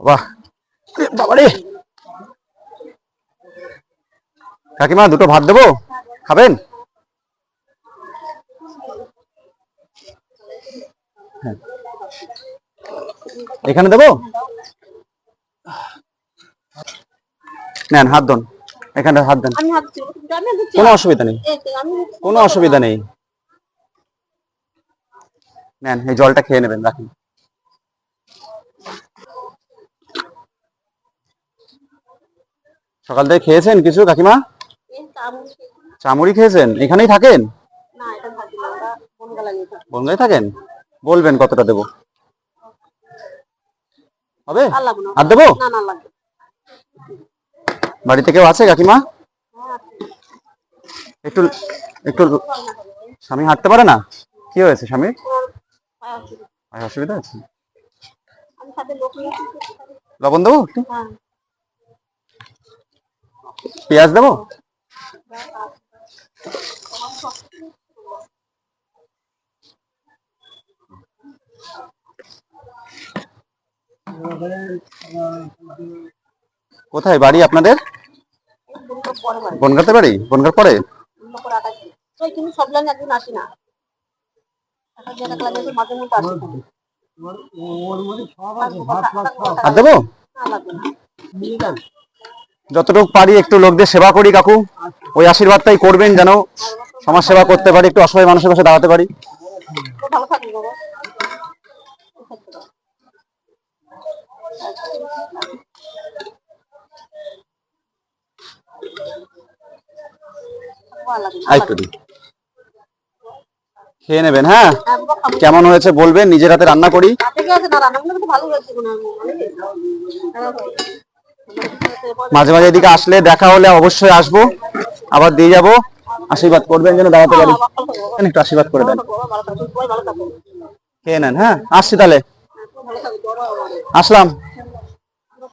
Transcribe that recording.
বাহ বাবারে কাকিমা দুটো ভাত দেবো? খাবেন? হ্যাঁ। এখানে দেবো? নেন হাত দন এখানে হাত দেন। কোনো অসুবিধা নেই। কোনো অসুবিধা নেই। নেন এই জলটা খেয়ে নেবেন রাখুন। সকাল থেকে খেয়েছেন কিছু কাকিমা। চামড়ি খেয়েছেন? এখানেই থাকেন? না এটা থাকি না ওটা বনগা লাগিয়ে থাকি। বনগায় থাকেন? বলবেন কতটা দেবো। হবে? আর দেবো? বাড়িতে কেউ আছে কাকিমা? হ্যাঁ, একটু একটু স্বামী হাঁটতে পারে না? কি হয়েছে স্বামীর অসুবিধা। আছে। লবণ দেবো একটু? হ্যাঁ। পেঁয়াজ দেবো? কোথায় বাড়ি আপনাদের। বনগাতে বাড়ি? বনগার পরে। আর দেবো? না লাগবে না। যতটুকু পারি একটু লোকদের সেবা করি, কাকু। ওই আশীর্বাদটাই করবেন যেন সমাজ সেবা করতে পারি, একটু অসহায় মানুষের পাশে দাঁড়াতে পারি। খেয়ে নেবেন হ্যাঁ। কেমন হয়েছে বলবেন, নিজের হাতে রান্না করি। মাঝে মাঝে এদিকে আসলে দেখা হলে অবশ্যই আসব। আবার দিয়ে যাব। আশীর্বাদ করবেন যেন দাঁড়াতে পারি। একটু আশীর্বাদ করে দেন। খেয়ে নেন হ্যাঁ? আসছি তাহলে। আসলাম।